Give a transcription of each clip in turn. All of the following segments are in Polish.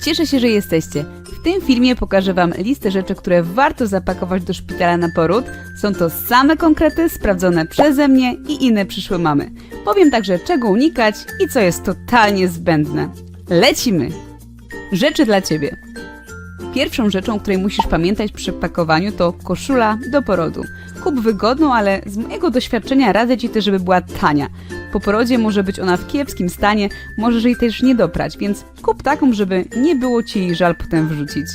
Cieszę się, że jesteście. W tym filmie pokażę Wam listę rzeczy, które warto zapakować do szpitala na poród. Są to same konkrety sprawdzone przeze mnie i inne przyszłe mamy. Powiem także, czego unikać i co jest totalnie zbędne. Lecimy! Rzeczy dla Ciebie. Pierwszą rzeczą, której musisz pamiętać przy pakowaniu to koszula do porodu. Kup wygodną, ale z mojego doświadczenia radzę Ci też, żeby była tania. Po porodzie może być ona w kiepskim stanie, możesz jej też nie doprać, więc kup taką, żeby nie było Ci jej żal potem wrzucić.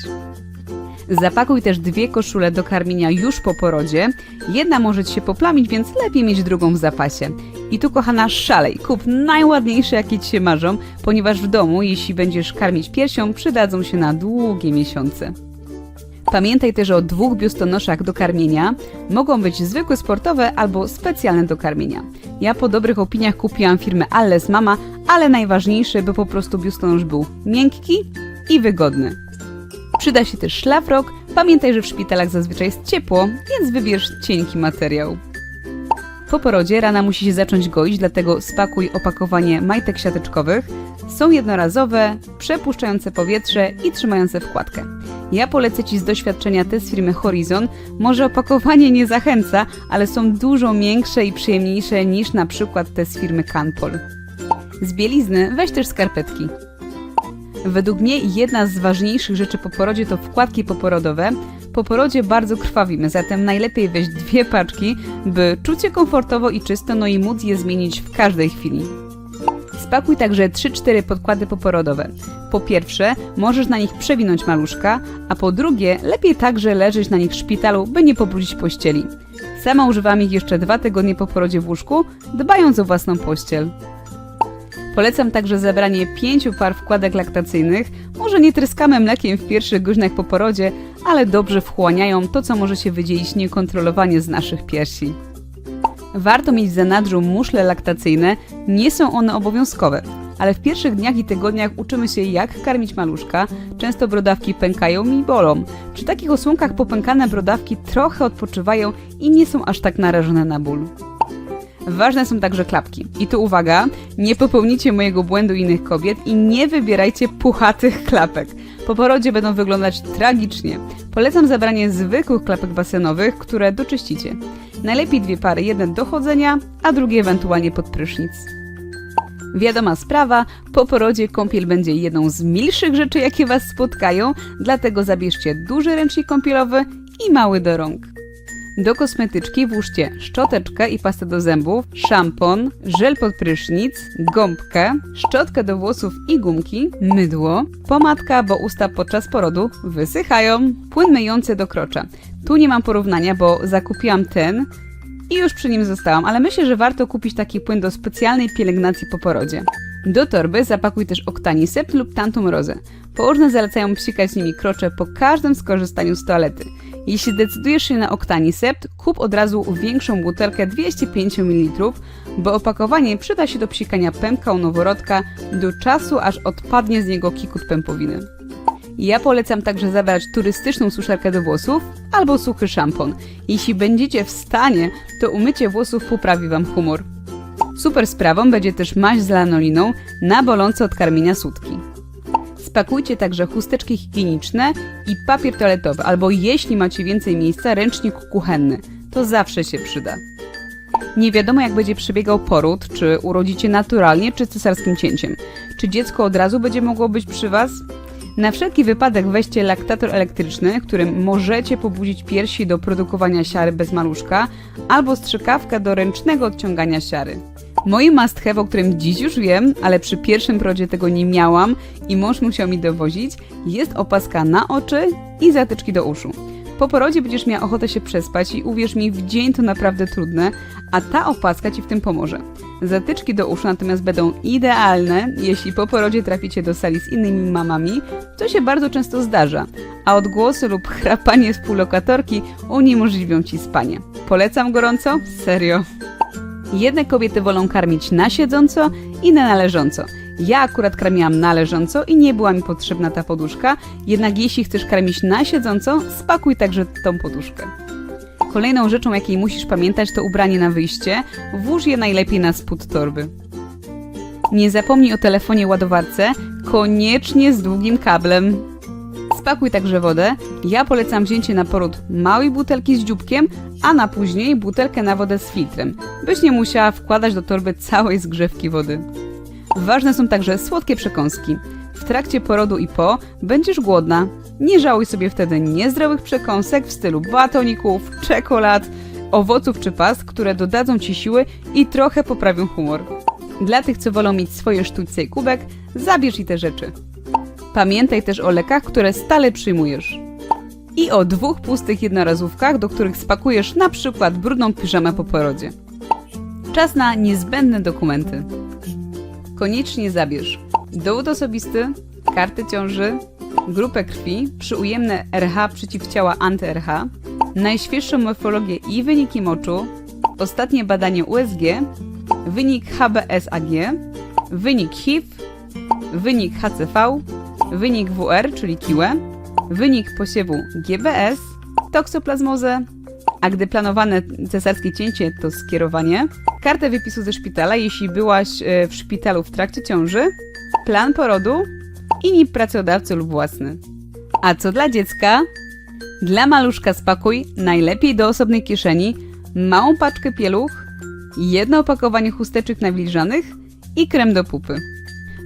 Zapakuj też dwie koszule do karmienia już po porodzie. Jedna może Ci się poplamić, więc lepiej mieć drugą w zapasie. I tu kochana szalej, kup najładniejsze jakie Ci się marzą, ponieważ w domu, jeśli będziesz karmić piersią, przydadzą się na długie miesiące. Pamiętaj też o dwóch biustonoszach do karmienia. Mogą być zwykłe sportowe albo specjalne do karmienia. Ja po dobrych opiniach kupiłam firmę Alles Mama, ale najważniejsze, by po prostu biustonosz był miękki i wygodny. Przyda się też szlafrok. Pamiętaj, że w szpitalach zazwyczaj jest ciepło, więc wybierz cienki materiał. Po porodzie rana musi się zacząć goić, dlatego spakuj opakowanie majtek siateczkowych. Są jednorazowe, przepuszczające powietrze i trzymające wkładkę. Ja polecę Ci z doświadczenia te z firmy Horizon. Może opakowanie nie zachęca, ale są dużo większe i przyjemniejsze niż na przykład te z firmy Canpol. Z bielizny weź też skarpetki. Według mnie jedna z ważniejszych rzeczy po porodzie to wkładki poporodowe. Po porodzie bardzo krwawimy, zatem najlepiej weź dwie paczki, by czuć się komfortowo i czysto, no i móc je zmienić w każdej chwili. Spakuj także 3-4 podkłady poporodowe. Po pierwsze, możesz na nich przewinąć maluszka, a po drugie, lepiej także leżeć na nich w szpitalu, by nie pobrudzić pościeli. Sama używam ich jeszcze dwa tygodnie po porodzie w łóżku, dbając o własną pościel. Polecam także zebranie pięciu par wkładek laktacyjnych. Może nie tryskamy mlekiem w pierwszych godzinach po porodzie, ale dobrze wchłaniają to, co może się wydzielić niekontrolowanie z naszych piersi. Warto mieć w zanadrzu muszle laktacyjne, nie są one obowiązkowe, ale w pierwszych dniach i tygodniach uczymy się jak karmić maluszka, często brodawki pękają i bolą. Przy takich osłonkach popękane brodawki trochę odpoczywają i nie są aż tak narażone na ból. Ważne są także klapki. I tu uwaga, nie popełnicie mojego błędu innych kobiet i nie wybierajcie puchatych klapek. Po porodzie będą wyglądać tragicznie. Polecam zabranie zwykłych klapek basenowych, które doczyścicie. Najlepiej dwie pary, jeden do chodzenia, a drugie ewentualnie pod prysznic. Wiadoma sprawa, po porodzie kąpiel będzie jedną z milszych rzeczy, jakie Was spotkają, dlatego zabierzcie duży ręcznik kąpielowy i mały do rąk. Do kosmetyczki włóżcie szczoteczkę i pastę do zębów, szampon, żel pod prysznic, gąbkę, szczotkę do włosów i gumki, mydło, pomadka, bo usta podczas porodu wysychają, płyn myjący do krocza. Tu nie mam porównania, bo zakupiłam ten i już przy nim zostałam, ale myślę, że warto kupić taki płyn do specjalnej pielęgnacji po porodzie. Do torby zapakuj też Octanisept lub Tantum Rose. Położne zalecają psikać nimi krocze po każdym skorzystaniu z toalety. Jeśli zdecydujesz się na Octanisept, kup od razu większą butelkę 205 ml, bo opakowanie przyda się do psikania pępka u noworodka do czasu, aż odpadnie z niego kikut pępowiny. Ja polecam także zabrać turystyczną suszarkę do włosów albo suchy szampon. Jeśli będziecie w stanie, to umycie włosów poprawi Wam humor. Super sprawą będzie też maść z lanoliną na bolące od karmienia sutki. Spakujcie także chusteczki higieniczne i papier toaletowy, albo jeśli macie więcej miejsca, ręcznik kuchenny. To zawsze się przyda. Nie wiadomo jak będzie przebiegał poród, czy urodzicie naturalnie, czy cesarskim cięciem. Czy dziecko od razu będzie mogło być przy Was? Na wszelki wypadek weźcie laktator elektryczny, którym możecie pobudzić piersi do produkowania siary bez maluszka, albo strzykawkę do ręcznego odciągania siary. Moim must have, o którym dziś już wiem, ale przy pierwszym prodzie tego nie miałam i mąż musiał mi dowozić, jest opaska na oczy i zatyczki do uszu. Po porodzie będziesz miała ochotę się przespać i uwierz mi, w dzień to naprawdę trudne, a ta opaska Ci w tym pomoże. Zatyczki do uszu natomiast będą idealne, jeśli po porodzie traficie do sali z innymi mamami, co się bardzo często zdarza, a odgłosy lub chrapanie współlokatorki uniemożliwią Ci spanie. Polecam gorąco? Serio. Jedne kobiety wolą karmić na siedząco, inne na leżąco. Ja akurat karmiłam na leżąco i nie była mi potrzebna ta poduszka, jednak jeśli chcesz karmić na siedząco, spakuj także tą poduszkę. Kolejną rzeczą, jakiej musisz pamiętać, to ubranie na wyjście. Włóż je najlepiej na spód torby. Nie zapomnij o telefonie ładowarce. koniecznie z długim kablem. Spakuj także wodę. Ja polecam wzięcie na poród małej butelki z dzióbkiem, a na później butelkę na wodę z filtrem, byś nie musiała wkładać do torby całej zgrzewki wody. Ważne są także słodkie przekąski. W trakcie porodu i po będziesz głodna. Nie żałuj sobie wtedy niezdrowych przekąsek w stylu batoników, czekolad, owoców czy pas, które dodadzą ci siły i trochę poprawią humor. Dla tych, co wolą mieć swoje sztućce i kubek, zabierz i te rzeczy. Pamiętaj też o lekach, które stale przyjmujesz. I o dwóch pustych jednorazówkach, do których spakujesz na przykład brudną piżamę po porodzie. Czas na niezbędne dokumenty. Koniecznie zabierz. Dowód osobisty, kartę ciąży, grupę krwi, przyujemne RH przeciwciała anty-RH, najświeższą morfologię i wyniki moczu, ostatnie badanie USG, wynik HBsAg, wynik HIV, wynik HCV, wynik WR, czyli KIWE, wynik posiewu GBS, toksoplazmozę, a gdy planowane cesarskie cięcie to skierowanie, kartę wypisu ze szpitala, jeśli byłaś e, w szpitalu w trakcie ciąży, plan porodu i NIP pracodawcy lub własny. A co dla dziecka? Dla maluszka spakuj, najlepiej do osobnej kieszeni, małą paczkę pieluch, jedno opakowanie chusteczek nawilżanych i krem do pupy.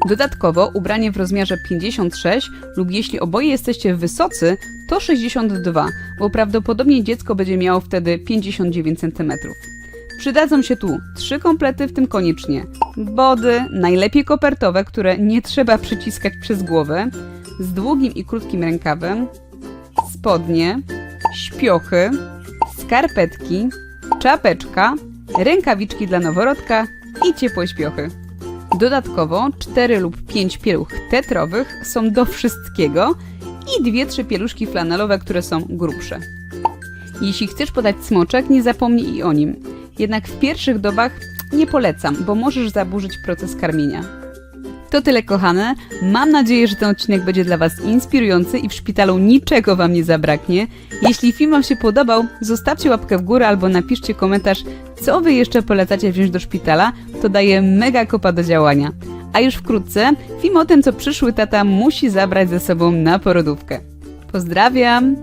Dodatkowo ubranie w rozmiarze 56 lub jeśli oboje jesteście wysocy, to 62, bo prawdopodobnie dziecko będzie miało wtedy 59 cm. Przydadzą się tu trzy komplety, w tym koniecznie body, najlepiej kopertowe, które nie trzeba przyciskać przez głowę, z długim i krótkim rękawem, spodnie, śpiochy, skarpetki, czapeczka, rękawiczki dla noworodka i ciepłe śpiochy. Dodatkowo 4 lub 5 pieluch tetrowych są do wszystkiego i 2-3 pieluszki flanelowe, które są grubsze. Jeśli chcesz podać smoczek, nie zapomnij i o nim. Jednak w pierwszych dobach nie polecam, bo możesz zaburzyć proces karmienia. To tyle, kochane. Mam nadzieję, że ten odcinek będzie dla Was inspirujący i w szpitalu niczego Wam nie zabraknie. Jeśli film Wam się podobał, zostawcie łapkę w górę albo napiszcie komentarz, co Wy jeszcze polecacie wziąć do szpitala. To daje mega kopa do działania. A już wkrótce film o tym, co przyszły tata musi zabrać ze sobą na porodówkę. Pozdrawiam!